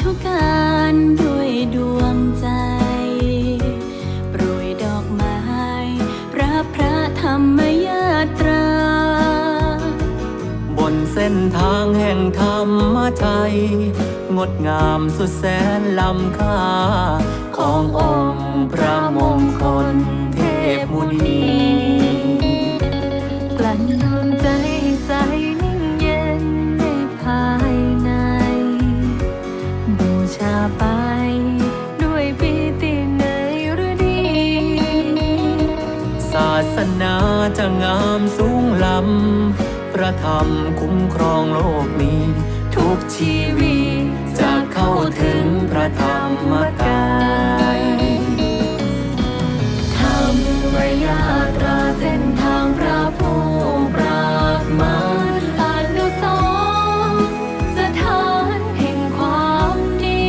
ทุกการด้วยดวงใจ โปรยดอกไม้พระพระธรรมยาตรา บนเส้นทางแห่งธรรมชัย งดงามสุดแสนล้ำค่า ขององค์พระมงคลเทพมุนีกลั่นดวงใจใส งล้ำพระธรรมคุ้มครองโลกนี้ ทุกชีวิตจะเข้าถึงพระธรรมกายธรรมยาตราเส้นทางพระผู้ปรากมาอนุสรสถานแห่งความดี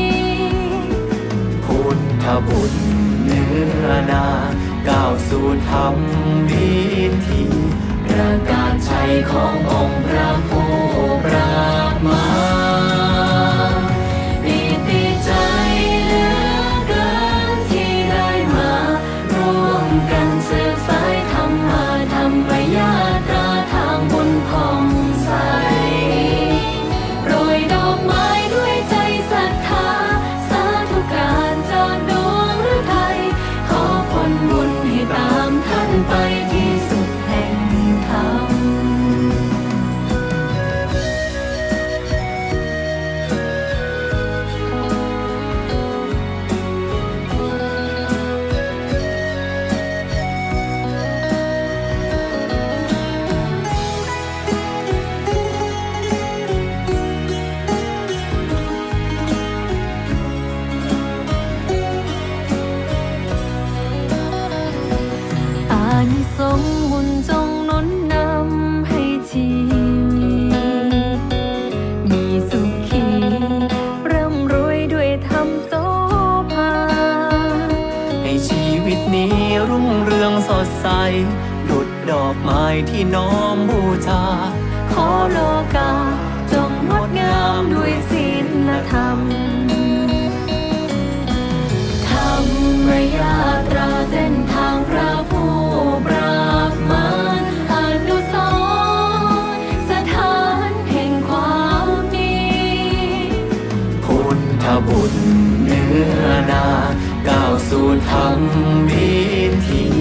พุทธบุตรเนื้อนาก้าวสู่ธรรมวิธี ประกาศชัยขององค์พระผู้ปรากมา ดใสดุดดอกไม้ที่น้อมบูชา ขอโลกา จงงดงามด้วยศีลธรรม ธรรมยาตราเส้นทางพระผู้ปรากมาอนุสรณ์สถานแห่งความดีพุทธบุตรเนื้อนาก้าวสู่ธรรมวิธี